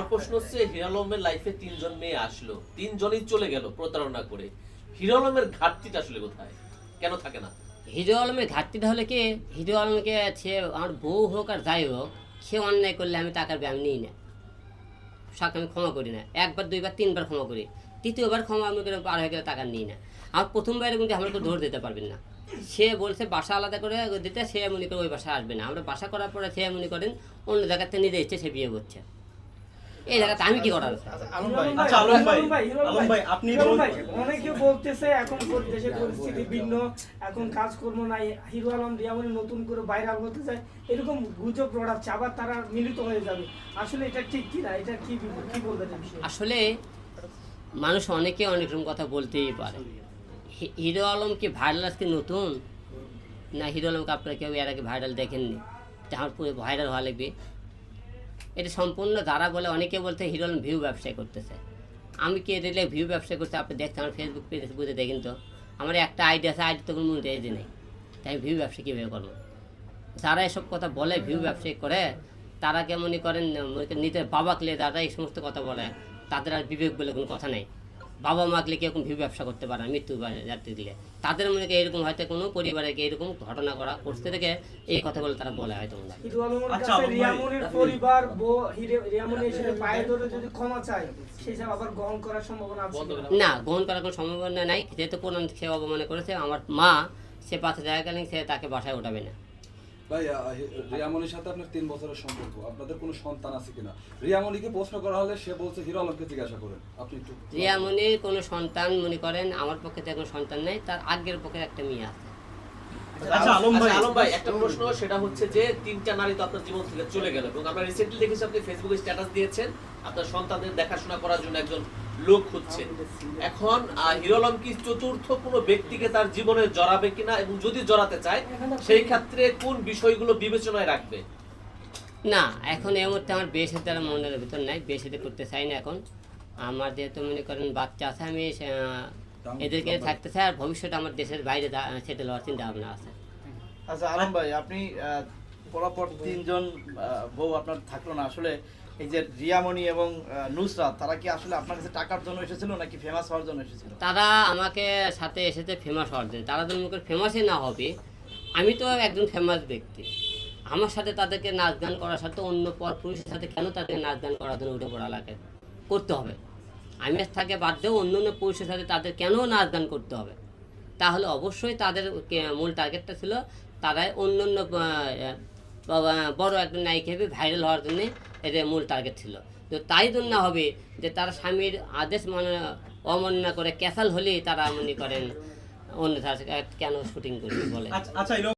আমার প্রশ্ন হচ্ছে হিরালমের লাইফে তিনজন মেয়ে আসলো। তিনজনই চলে গেল প্রতারণা করে। হিরালমের ঘাটতিটা আসলে কোথায়? কেন থাকে না? হিরো আলমের ঘাটতিটা হলে কি? হিরো আলমকে সে আমার বউ হোক আর যাই হোক, সে অন্যায় করলে আমি টাকার ব্যায়াম নিই না। সাকে আমি ক্ষমা করি না। একবার, দুইবার, তিনবার ক্ষমা করি। তৃতীয়বার ক্ষমা আমি করে পার হয়ে গেলে টাকা নিই না। আমার প্রথমবারে কিন্তু আমরা কেউ ধরে দিতে পারবেন না? সে বলছে, বাসা আলাদা করে দিতে সে মনে করে ওই বাসা আসবে না। আমরা বাসা করার পরে সে মনে করেন, অন্য জায়গাতে নিজে ইচ্ছে সে বিয়ে করছে। এই জায়গাতে আমি কি করার? আলম ভাই আচ্ছা, আলম ভাই, আলম ভাই, আপনি অনেকে বলতেছে এখন দেশের পরিস্থিতি ভিন্ন এখন কাজকর্ম নাই হিরো আলম রিয়ামনি নতুন করে ভাইরাল হতে চায় এরকম গুজব রড়াচ্ছে আবার তারা মিলিত হয়ে যাবে। আসলে এটা ঠিক কি না? এটা কি কি বলবেন আসলে মানুষ অনেকে অনেক রকম কথা বলতেই পারে। হিরো আলম কি ভাইরাল আজকে নতুন? না হিরো আলমকে আপনারা কেউ এর আগে ভাইরাল দেখেননি? আমার পুরো ভাইরাল হওয়া লাগবে। এটা সম্পূর্ণ যারা বলে অনেকে বলতে হিরো ভিউ ব্যবসায় করতেছে। আমি কি দিলে ভিউ ব্যবসা করতে আপনি দেখতে আমার ফেসবুক পেজে বুঝে দেখেন তো? আমার একটা আইডিয়া আছে আইডিয়া তো কোনো মনে নেই। তাই ভিউ ব্যবসা কীভাবে করব? যারা এসব কথা বলে ভিউ ব্যবসায়ী করে, তারা কেমনই করেন নিজের বাবাকলে যারা এই সমস্ত কথা বলে, তাদের আর বিবেক বলে কোনো কথা নেই। বাবা মাকলে কি এরকম ভিউ ব্যবসা করতে পারে না মৃত্যু যাত্রী দিলে তাদের মনে করি এরকম হয়তো কোনো পরিবারে কি এরকম ঘটনা করা করতে থেকে এই কথাগুলো তারা বলে হয়তো মনে হয়। আচ্ছা, পরিবার বউ হিরে- রিয়ামনি এসে পায়ে ধরে যদি ক্ষমা চায় আবার গ্রহণ করার সম্ভাবনা আছে বন্ধ কিনা? করে না গ্রহণ করার কোনো সম্ভাবনা নাই। যেহেতু কোরআন সে অবমানে করেছে আমার মা সে পাশে জায়গা গেলেন সে তাকে বাসায় উঠাবে না। ভাই রিয়ামনির সাথে আপনার তিন বছরের সম্পর্ক, আপনাদের কোনো সন্তান আছে কিনা? রিয়ামনিকে প্রশ্ন করা হলে সে বলছে, হিরো আলমকে জিজ্ঞাসা করেন। আপনি একটু রিয়ামনির কোনো সন্তান, মনে করেন, আমার পক্ষে কোনো সন্তান নেই, তার আগের পক্ষে একটা মেয়ে আছে। আচ্ছা আলম ভাই আলম ভাই একটা প্রশ্ন সেটা হচ্ছে যে তিনটা নারী তো আপনার জীবন থেকে চলে গেল এবং আমরা রিসেন্টলি দেখেছি আপনি ফেসবুকে স্ট্যাটাস দিয়েছেন আপনার সন্তানদের দেখাশোনা করার জন্য একজন লোক খুঁজছেন এখন হিরো আলম কি চতুর্থ কোনো ব্যক্তিকে তার জীবনে জড়াবে কিনা এবং যদি জড়াতে চায় সেই ক্ষেত্রে কোন বিষয়গুলো বিবেচনায় রাখবে? না এখন এই মুহূর্তে আমার বিয়ে সাথে মনের ভিতর নাই বিয়ে সাথে করতে চাই না এখন। আমার যেহেতু মনে করেন বাচ্চা আছে আমি আহ, এদেরকে থাকতে চাই আর ভবিষ্যতে আমার দেশের বাইরে সেটেল হওয়ার চিন্তা ভাবনা আছে। আচ্ছা আলম ভাই আপনি পরপর তিনজন বউ আপনার থাকল না। আসলে এই যে রিয়ামণি এবং নুসরাত তারা কি আসলে আপনার কাছে টাকার জন্য এসেছিল নাকি ফেমাস হওয়ার জন্য এসেছিল? তারা আমাকে সাথে এসেছে ফেমাস হওয়ার জন্য। তারা যদি মুখের ফেমাসই না হবে। আমি তো একজন ফেমাস ব্যক্তি। আমার সাথে তাদেরকে নাচ গান করার সাথে অন্য পর পুরুষের সাথে কেন তাদের নাচ গান করার জন্য উঠে পড়া লাগে? করতে হবে। আমি আজ থাকে বাদ দিয়েও অন্য অন্য পুরুষের সাথে তাদের কেন নাচ গান করতে হবে? তাহলে অবশ্যই তাদের মূল টার্গেটটা ছিল তারাই অন্য অন্য বড় একটা নায়িকা হিসেবে ভাইরাল হওয়ার জন্যে এদের মূল টার্গেট ছিল। তো তাই জন্য হবে যে তারা স্বামীর আদেশ মানে অমান্য করে ক্যাসাল হলেই তারা মনে করেন অন্য কেন শুটিং করবে বলে। আচ্ছা আচ্ছা